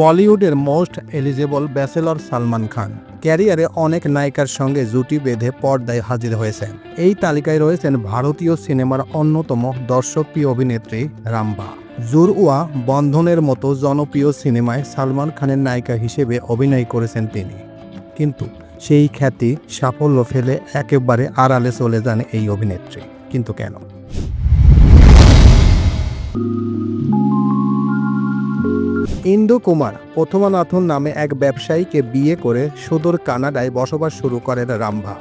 বলিউডের most eligible bachelor Salman Khan. ক্যারিয়ারে অনেক নায়িকার সঙ্গে জুটি বেঁধে পর্দায় হাজির হয়েছেন। এই তালিকায় রয়েছেন ভারতীয় সিনেমার অন্যতম দর্শকপ্রিয় অভিনেত্রী রাম্বা। জুরউয়া বন্ধনের মতো জনপ্রিয় সিনেমায় সালমান খানের নায়িকা হিসেবে অভিনয় করেছেন তিনি। কিন্তু সেই খ্যাতি সাফল্য ফেলে একেবারে আড়ালে চলে যান এই অভিনেত্রী। কিন্তু কেন? ইন্দু কুমার প্রথমানাথন নামে এক ব্যবসায়ীকে বিয়ে করে সুদূর কানাডায় বসবাস শুরু করেন রামভা।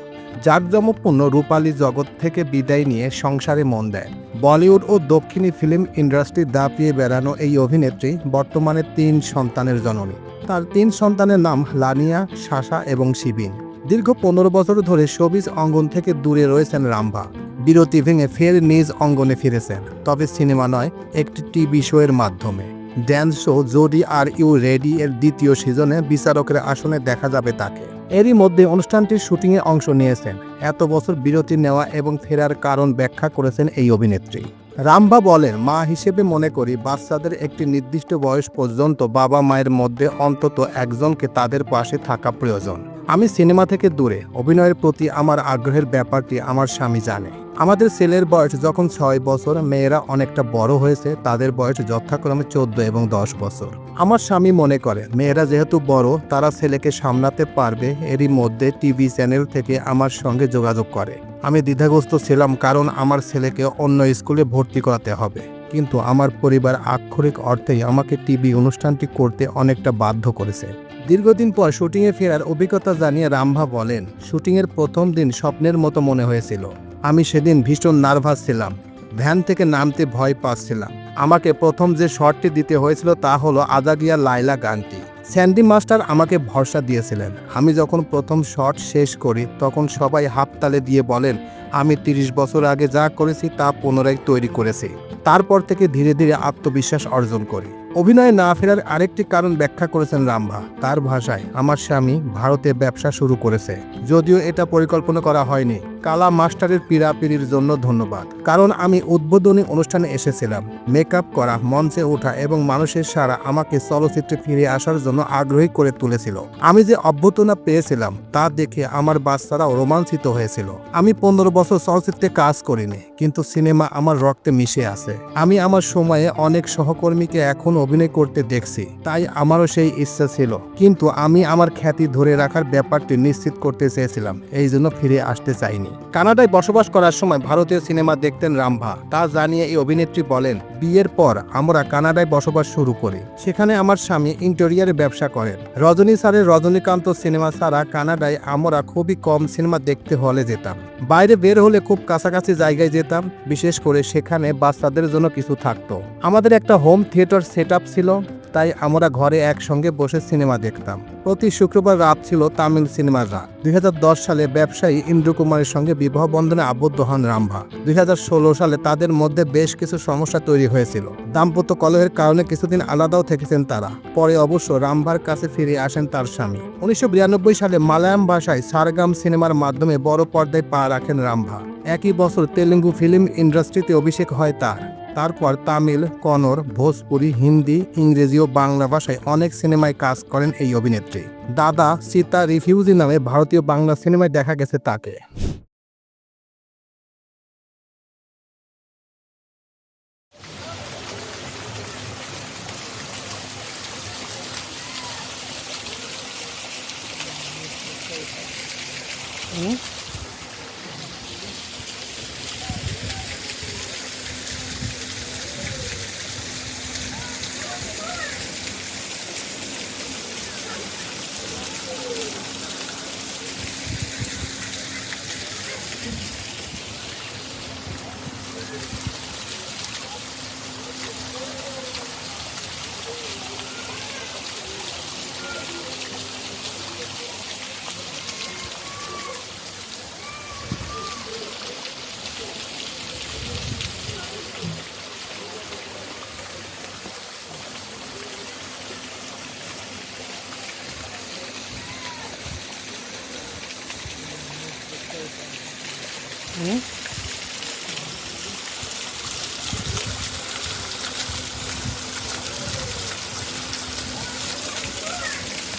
জাঁকজমকপূর্ণ রূপালী জগৎ থেকে বিদায় নিয়ে সংসারে মন দেয় বলিউড ও দক্ষিণী ফিল্ম ইন্ডাস্ট্রি দাপিয়ে বেড়ানো এই অভিনেত্রী বর্তমানে তিন সন্তানের জননী। তার তিন সন্তানের নাম লানিয়া শাসা এবং শিবিন। দীর্ঘ পনেরো বছর ধরে শোবিজ অঙ্গন থেকে দূরে রয়েছেন রামভা। বিরতি ভেঙে ফের নিজ অঙ্গনে ফিরেছেন, তবে সিনেমা নয়, একটি টিভি শোয়ের মাধ্যমে। Dance show Jodi are you ready এর দ্বিতীয় সিজনে বিচারকের আসনে দেখা যাবে তাকে। এরই মধ্যে অনুষ্ঠানটির শুটিংয়ে অংশ নিয়েছেন। এত বছর বিরতি নেওয়া এবং ফেরার কারণ ব্যাখ্যা করেছেন এই অভিনেত্রী। রামবা বলেন, মা হিসেবে মনে করি বাচ্চাদের একটি নির্দিষ্ট বয়স পর্যন্ত বাবা মায়ের মধ্যে অন্তত একজনকে তাদের পাশে থাকা প্রয়োজন। আমি সিনেমা থেকে দূরে। অভিনয়ের প্রতি আমার আগ্রহের ব্যাপারটি আমার স্বামী জানে। আমাদের ছেলের বয়স যখন ছয় বছর, মেয়েরা অনেকটা বড় হয়েছে, তাদের বয়স যথাক্রমে চোদ্দ এবং দশ বছর। আমার স্বামী মনে করে, মেয়েরা যেহেতু বড়, তারা ছেলেকে সামলাতে পারবে। এরই মধ্যে টিভি চ্যানেল থেকে আমার সঙ্গে যোগাযোগ করে। আমি দ্বিধাগ্রস্ত ছিলাম কারণ আমার ছেলেকে অন্য স্কুলে ভর্তি করাতে হবে। কিন্তু আমার পরিবার আক্ষরিক অর্থেই আমাকে টিভি অনুষ্ঠানটি করতে অনেকটা বাধ্য করেছে। দীর্ঘদিন পর শুটিংয়ে ফেরার অভিজ্ঞতা জানিয়ে রামভা বলেন, শুটিংয়ের প্রথম দিন স্বপ্নের মতো মনে হয়েছিল। আমি সেদিন ভীষণ নার্ভাস ছিলাম। ভ্যান থেকে নামতে ভয় পাচ্ছিলাম। আমাকে প্রথম যে শটটি দিতে হয়েছিল তা হলো আদাগিয়া লাইলা গানটি। স্যান্ডি মাস্টার আমাকে ভরসা দিয়েছিলেন। আমি যখন প্রথম শট শেষ করি, তখন সবাই হাততালে দিয়ে বলেন, আমি তিরিশ বছর আগে যা করেছি তা পুনরায় তৈরি করেছি। তারপর থেকে ধীরে ধীরে আত্মবিশ্বাস অর্জন করি। অভিনয়ে না ফেরার আরেকটি কারণ ব্যাখ্যা করেছেন রামভা। তার ভাষায়, আমার স্বামী ভারতে ব্যবসা শুরু করেছে। যদিও এটা পরিকল্পনা করা হয়নি। কালা মাস্টারের পীড়াপিড়ির জন্য ধন্যবাদ। কারণ আমি উদ্বোধনী অনুষ্ঠানে এসেছিলাম। মেকআপ করা, মঞ্চে ওঠা এবং মানুষের সারা আমাকে চলচ্চিত্রে ফিরে আসার জন্য আগ্রহী করে তুলেছিল। আমি যে অভ্যর্থনা পেয়েছিলাম তা দেখে আমার বাচ্চারাও রোমাঞ্চিত হয়েছিল। আমি পনেরো বছর চলচ্চিত্রে কাজ করিনি, কিন্তু সিনেমা আমার রক্তে মিশে আছে। আমি আমার সময়ে অনেক সহকর্মীকে এখন অভিনয় করতে দেখছি, তাই আমারও সেই ইচ্ছা ছিল। কিন্তু আমি আমার খ্যাতি ধরে রাখার ব্যাপারটি নিশ্চিত করতে চেয়েছিলাম, এই জন্য ফিরে আসতে চাইনি। কানাডায় বসবাস করার সময় ভারতীয় সিনেমা দেখতেন রামভা। তা জানিয়ে এই অভিনেত্রী বলেন, বিয়ের পর আমরা কানাডায় বসবাস শুরু করি। সেখানে আমার স্বামী ইন্টেরিয়ারে ব্যবসা করেন। রজনী স্যারের রজনীকান্ত সিনেমা ছাড়া কানাডায় আমরা খুবই কম সিনেমা দেখতে হলে যেতাম। বাইরে বের হলে খুব কাছাকাছি জায়গায় যেতাম, বিশেষ করে সেখানে বাচ্চাদের জন্য কিছু থাকতো। আমাদের একটা হোম থিয়েটার সেট ছিল, তাই আমরা ঘরে একসঙ্গে বসে সিনেমা দেখতাম। প্রতি শুক্রবার রাত ছিল তামিল সিনেমার রাত দুই সালে ব্যবসায়ী ইন্দ্র কুমারের সঙ্গে বিবাহ বন্ধনে আবদ্ধ হন রামভা। দু হাজার ষোলো সালে তাদের মধ্যে বেশ কিছু সমস্যা তৈরি হয়েছিল। দাম্পত্য কলহের কারণে কিছুদিন আলাদাও থেকেছেন তারা। পরে অবশ্য রামভার কাছে ফিরে আসেন তার স্বামী। উনিশশো বিরানব্বই সালে মালায়াম ভাষায় সারগাম সিনেমার মাধ্যমে বড় পর্দায় পা রাখেন রামভা। একই বছর তেলেগু ফিল্ম ইন্ডাস্ট্রিতে অভিষেক হয় তার। তারপর তামিল, কন্নড়, ভোজপুরি, হিন্দি, ইংরেজি ও বাংলা ভাষায় অনেক সিনেমায় কাজ করেন এই অভিনেত্রী। দাদা সীতা রিফিউজি নামে ভারতীয় বাংলা সিনেমায় দেখা গেছে তাকে। হুম